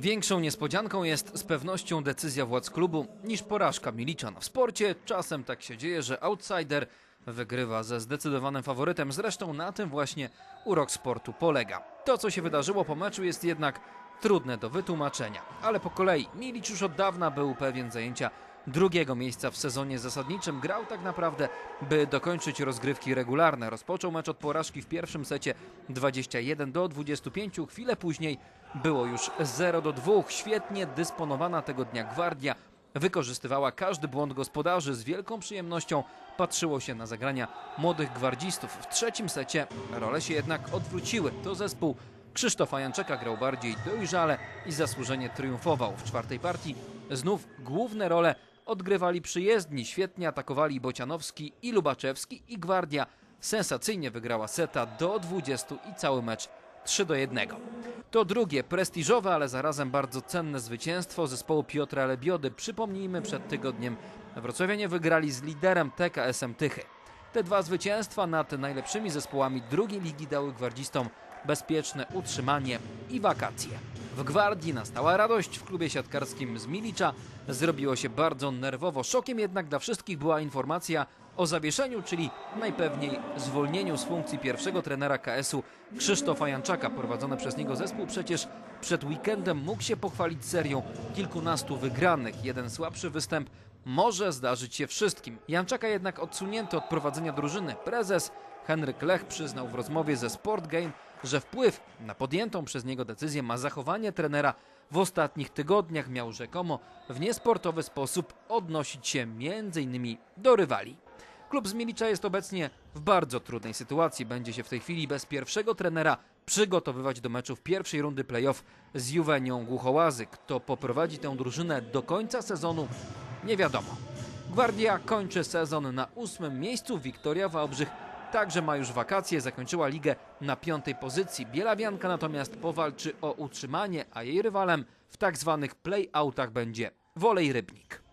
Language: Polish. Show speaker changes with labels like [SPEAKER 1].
[SPEAKER 1] Większą niespodzianką jest z pewnością decyzja władz klubu niż porażka Milicza. W sporcie czasem tak się dzieje, że outsider wygrywa ze zdecydowanym faworytem. Zresztą na tym właśnie urok sportu polega. To, co się wydarzyło po meczu jest jednak trudne do wytłumaczenia. Ale po kolei Milicz już od dawna był pewien zajęcia drugiego miejsca w sezonie zasadniczym. Grał tak naprawdę, by dokończyć rozgrywki regularne. Rozpoczął mecz od porażki w pierwszym secie 21 do 25. Chwilę później było już 0 do 2. Świetnie dysponowana tego dnia gwardia wykorzystywała każdy błąd gospodarzy. Z wielką przyjemnością patrzyło się na zagrania młodych gwardzistów. W trzecim secie role się jednak odwróciły. To zespół Krzysztofa Janczeka grał bardziej dojrzale i zasłużenie triumfował. W czwartej partii znów główne role odgrywali przyjezdni. Świetnie atakowali Bocianowski i Lubaczewski i Gwardia sensacyjnie wygrała seta do 20 i cały mecz 3 do 1. To drugie prestiżowe, ale zarazem bardzo cenne zwycięstwo zespołu Piotra Lebiody. Przypomnijmy, przed tygodniem wrocławianie wygrali z liderem TKS-em Tychy. Te dwa zwycięstwa nad najlepszymi zespołami drugiej ligi dały gwardzistom bezpieczne utrzymanie i wakacje. W Gwardii nastała radość w klubie siatkarskim z Milicza. Zrobiło się bardzo nerwowo. Szokiem jednak dla wszystkich była informacja o zawieszeniu, czyli najpewniej zwolnieniu z funkcji pierwszego trenera KS-u Krzysztofa Janczaka. Prowadzony przez niego zespół przecież przed weekendem mógł się pochwalić serią kilkunastu wygranych. Jeden słabszy występ może zdarzyć się wszystkim. Janczaka jednak odsunięto od prowadzenia drużyny. Prezes Henryk Lech przyznał w rozmowie ze Sport Game, że wpływ na podjętą przez niego decyzję ma zachowanie trenera w ostatnich tygodniach. Miał rzekomo w niesportowy sposób odnosić się m.in. do rywali. Klub z Milicza jest obecnie w bardzo trudnej sytuacji. Będzie się w tej chwili bez pierwszego trenera przygotowywać do meczów pierwszej rundy playoff z Juwenią Głuchołazy. Kto poprowadzi tę drużynę do końca sezonu, nie wiadomo. Gwardia kończy sezon na ósmym miejscu. Wiktoria Wałbrzych także ma już wakacje, zakończyła ligę na piątej pozycji. Bielawianka natomiast powalczy o utrzymanie, a jej rywalem w tak zwanych play-outach będzie Wolej Rybnik.